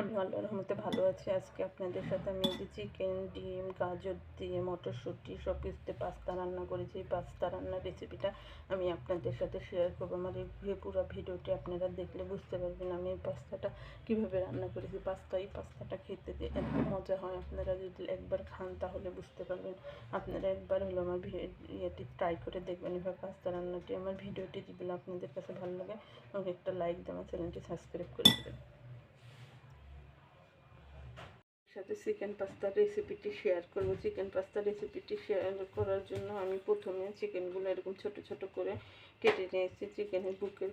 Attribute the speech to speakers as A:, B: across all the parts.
A: আমি আল্লাহ রহমতে ভালো আছি। আজকে আপনাদের সাথে আমি এই চিকেন ডিম, গাজর দিয়ে মটরশুঁটি সব কিছু দিয়ে পাস্তা রান্না করেছি। এই পাস্তা রান্নার রেসিপিটা আমি আপনাদের সাথে শেয়ার করব। আমার এই পুরো ভিডিওটি আপনারা দেখলে বুঝতে পারবেন আমি এই পাস্তাটা কীভাবে রান্না করেছি। পাস্তা এই পাস্তাটা খেতে দিয়ে এত মজা হয়। আপনারা যদি একবার খান তাহলে বুঝতে পারবেন। আপনারা একবার হলো আমার ইয়েটি ট্রাই করে দেখবেন এভাবে পাস্তা রান্নাটি। আমার ভিডিওটি যদি আপনাদের কাছে ভালো লাগে আমাকে একটা লাইক দেওয়া চ্যানেলটি সাবস্ক্রাইব করে দেবেন। সাথে চিকেন পাস্তার রেসিপিটি শেয়ার করব। চিকেন পাস্তার রেসিপিটি শেয়ার করার জন্য আমি প্রথমে চিকেনগুলো এরকম ছোট ছোট করে কেটে নিয়েছি। চিকেনের বুকের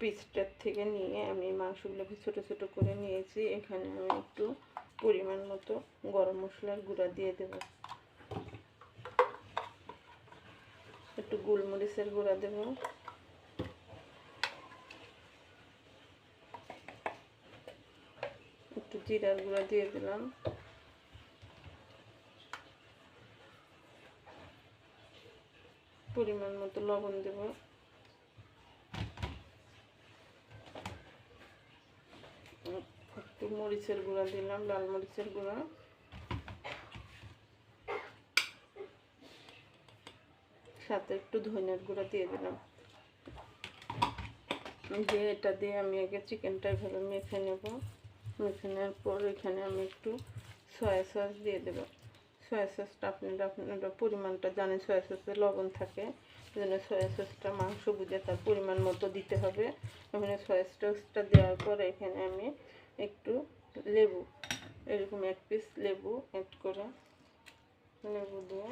A: পিসটার থেকে নিয়ে আমি মাংসগুলোকে ছোট ছোট করে নিয়েছি। এখানে আমি একটু পরিমাণ মতো গরম মশলার গুঁড়া দিয়ে দেব। একটু গোলমরিচের গুঁড়া দেবো। একটু জিরার গুঁড়া দিয়ে দিলাম। পরিমাণ মতো লবণ দেব। একটু মরিচের গুঁড়া দিলাম, লাল মরিচের গুঁড়া। সাথে একটু ধনিয়ার গুঁড়া দিয়ে দিলাম। দিয়ে এটা দিয়ে আমি আগে চিকেনটা এভাবে মেখে নেব। মেখে নেওয়ার পর এখানে আমি একটু সয়া সস দিয়ে দেবো। সয়া সসটা আপনারা আপনারা পরিমাণটা জানেন সয়া সসে লবণ থাকে জন্য সয়া সসটা মাংস বুঝে তার পরিমাণ মতো দিতে হবে। এখানে সয়া সসটা দেওয়ার পর এখানে আমি একটু লেবু, এরকম এক পিস লেবু অ্যাড করে লেবু দিয়ে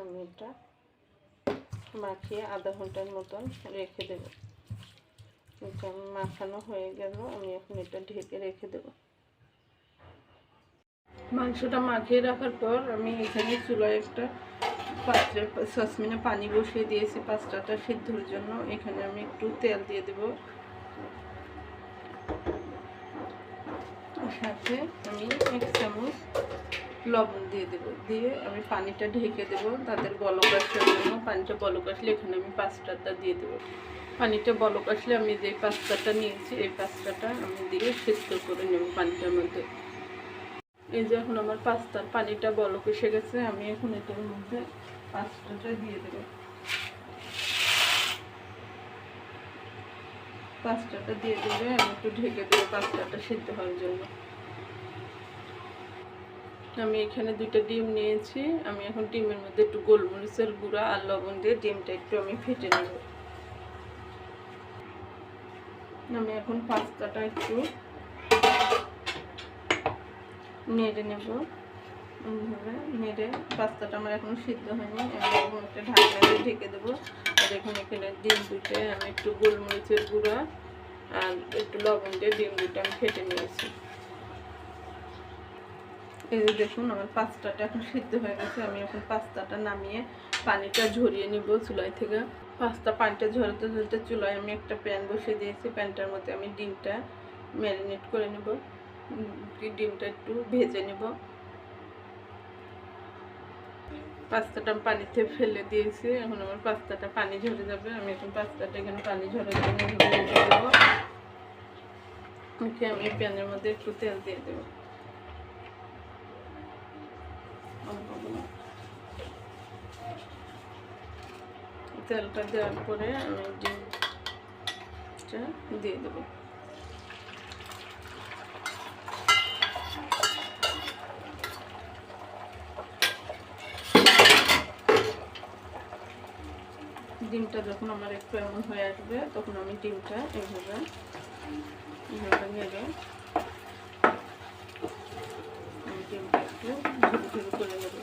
A: আমি এটা মাখিয়ে আধা ঘণ্টার মতন রেখে দেবো। মাখানো হয়ে গেল, আমি এখন এটা ঢেকে রেখে দেব। মাংসটা মাখিয়ে রাখার পর আমি এখানে চুলায় একটা পাত্রে সসমিনে পানি বসিয়ে দিয়েছি পাস্তাটা সিদ্ধর জন্য। এখানে আমি একটু তেল দিয়ে দেব। সাথে আমি এক চামচ লবণ দিয়ে দেব। দিয়ে আমি পানিটা ঢেকে দেব তাদের বলক জন্য। পানিটা বলক আসলে এখানে আমি পাস্তাটা দিয়ে দেবো। পানিটা বলক। আসলে আমি যে পাস্তাটা নিয়েছি, এই পাস্তাটা আমি দিয়ে সেদ্ধ করে নেব পানিটার মধ্যে। এই যে এখন আমার পাস্তার পানিটা বলক এসে গেছে, আমি এখন এটার মধ্যে পাস্তাটা দিয়ে দেবো। পাস্তাটা দিয়ে দেবে আমি একটু ঢেকে দেবো পাস্তাটা সিদ্ধ হওয়ার জন্য। আমি এখানে দুইটা ডিম নিয়েছি, আমি এখন ডিমের মধ্যে একটু গোলমরিচের গুঁড়া আর লবণ দিয়ে ডিমটা একটু আমি ফেটে নেব। আমি এখন পাস্তাটা একটু নেড়ে নেব। এইভাবে নেড়ে পাস্তাটা আমার এখন সিদ্ধ হয়নি। এখন একটা ঢাকনা দিয়ে ঢেকে দেবো। আর এখন এখানে ডিম দুটো আমি একটু গোলমরিচের গুঁড়া আর একটু লবণ দিয়ে ডিম দুটো আমি ফেটে নিয়েছি। এই যে দেখুন, আমার পাস্তাটা এখন সিদ্ধ হয়ে গেছে। আমি এখন পাস্তাটা নামিয়ে পানিটা ঝরিয়ে নিব চুলাই থেকে। পাস্তা পানিটা ঝরতে ঝরতে চুলায় আমি একটা প্যান বসিয়ে দিয়েছি। প্যানটার মধ্যে আমি ডিমটা ম্যারিনেট করে নেব। ডিমটা একটু ভেজে নেব। পাস্তাটা পানিতে ফেলে দিয়েছি। এখন আমার পাস্তাটা পানি ঝরে যাবে। আমি এখন পাস্তাটা এখানে পানি ঝরে জন্য দেবো ওকে, আমি প্যানের মধ্যে একটু তেল দিয়ে দেবো। তেলটা দেওয়ার পরে আমি ডিমটা দিয়ে দেবো। ডিমটা যখন আমার একটু এমন হয়ে আসবে, তখন আমি ডিমটা এইভাবে এইভাবে নেড়ে আমি ডিমটা একটু ঝুড়ি ঝুড়ি করে নেব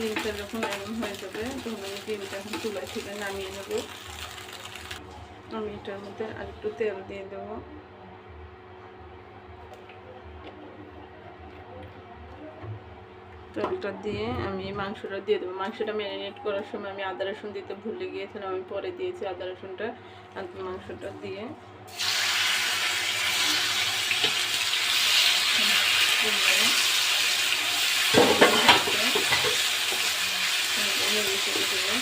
A: আমার ডিমটা যখন এমন হয়ে যাবে, তখন আমি ডিমটা এখন চুলা থেকে নামিয়ে নেব। আমি এটার মধ্যে আর একটু তেল দিয়ে দেবো। তেলটা দিয়ে আমি মাংসটা দিয়ে দেবো। মাংসটা ম্যারিনেট করার সময় আমি আদা রসুন দিতে ভুলে গিয়েছিলাম, আমি পরে দিয়েছি আদা রসুনটা মাংসটা দিয়ে। নেড়ে চেড়ে দেবো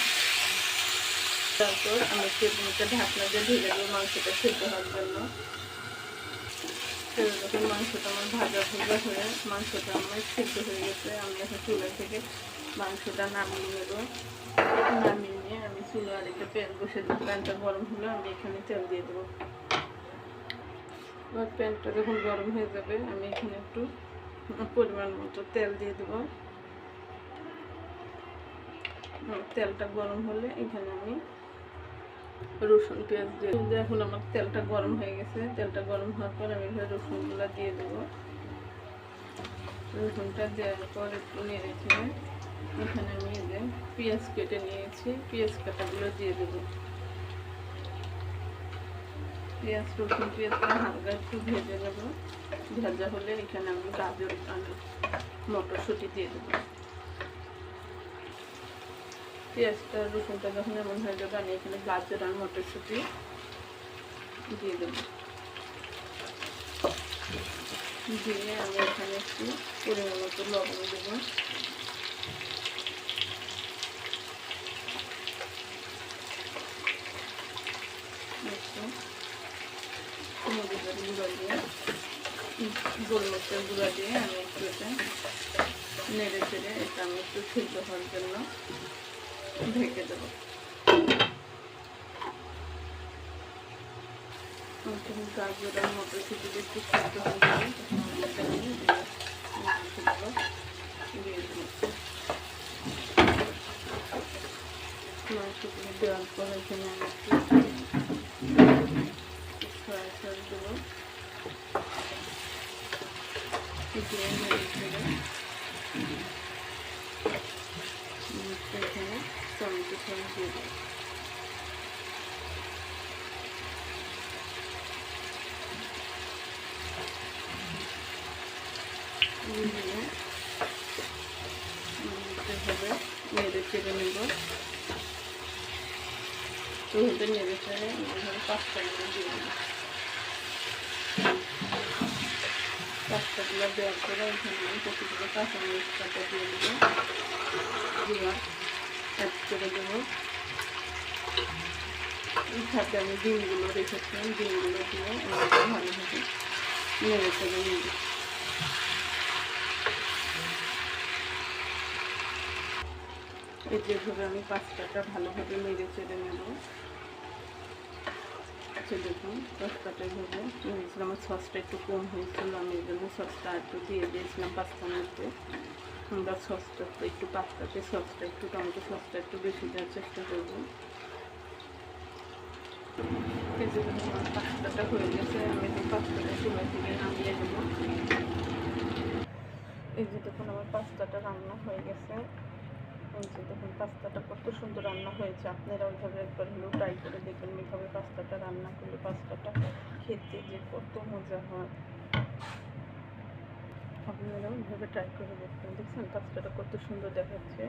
A: তারপর আমি একটা ঢাকনা দিয়ে ঢেলে দেবো মাংসটা সেদ্ধ হওয়ার জন্য। যখন মাংসটা আমার ভাজা ভাজা হয়ে মাংসটা আমার সেদ্ধ হয়ে গেছে। আমি এখন চুলা থেকে মাংসটা নামিয়ে নেব। নামিয়ে নিয়ে আমি চুলা আর একটা প্যান বসে দেবো। প্যানটা গরম হলে, আমি এখানে তেল দিয়ে দেবো। এবার প্যানটা যখন গরম হয়ে যাবে, আমি এখানে একটু পরিমাণ মতো তেল দিয়ে দেবো। তেলটা গরম হলে এখানে আমি রসুন পেঁয়াজ দিয়ে। দেবো। এখন আমার তেলটা গরম হয়ে গেছে। তেলটা গরম হওয়ার পর আমি এখানে রসুনগুলো দিয়ে দেবো। রসুনটা দেওয়ার পর একটু নেড়ে চেড়ে এখানে আমি যে পেঁয়াজ কেটে নিয়েছি। পেঁয়াজ কাটাগুলো দিয়ে দেবো। পেঁয়াজ, রসুন পেঁয়াজটা হালকা একটু ভেজে নেব। ভাজা হলে এখানে আমি গাজর মটরশুঁটি দিয়ে দেবো। পেঁয়াজটা রসুনটা যখন এমন হয়ে যাবে, আমি এখানে গাজর আর মটরশুঁটি দিয়ে দেবো। দিয়ে আমি এখানে একটু পরিমাণ মতো লবণ দেবো। মরিচের গুঁড়ো দিয়ে, গোলমরিচের গুঁড়ো দিয়ে আমি একটু এটা নেড়ে চেড়ে এটা আমি একটু সিদ্ধ হওয়ার জন্য ঢেকে দেবো। গাজর আর মটরশুঁটি একটু সিদ্ধ হয়ে দিয়ে দেবো মাংসগুলো দেওয়ার পর এখানে আমি একটু দেবো। চেড়ে এখানে টমেটো সস দিয়ে দেবো এভাবে নেড়ে চেড়ে নেব দিয়ে দেবো পাস্তাগুলো দেওয়ার পরে এখানে আমি কতগুলো কাঁচামরিচ কাটা দিয়ে দেবো দিয়ে অ্যাড করে দেবো এই সাথে আমি ডিমগুলো রেখেছিলাম ডিমগুলো দিয়ে আমি এটা ভালোভাবে নেড়ে চেড়ে নেব এই যেভাবে আমি পাস্তাটা ভালোভাবে নেড়ে চেড়ে নেব আচ্ছা দেখুন পাস্তাটা এভাবে নিয়েছিলাম আমার সসটা একটু কম হয়েছিল, আমি এই জন্য সসটা একটু দিয়ে দিয়েছিলাম পাস্তার মধ্যে। আমরা সসটা তো একটু পাস্তাতে, সসটা একটু, টমেটো সসটা একটু বেশি দেওয়ার চেষ্টা করব। দেখুন পাস্তাটা হয়ে গেছে, আমি এখন পাস্তাটা চুলা থেকে নামিয়ে দেবো এই যে দেখুন, আমার পাস্তাটা রান্না হয়ে গেছে। এই যে দেখুন, পাস্তাটা কত সুন্দর রান্না হয়েছে। আপনারা ওইভাবে একবার হলেও ট্রাই করে দেখবেন এইভাবে পাস্তাটা, রান্না করলে পাস্তাটা খেতে যে কত মজা হয়। আপনারাও এভাবে ট্রাই করে দেখবেন। দেখছেন, পাস্তাটা কত সুন্দর দেখাচ্ছে।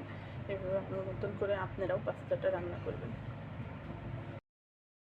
A: এভাবে আপনার মতন করে আপনারাও পাস্তাটা রান্না করবেন।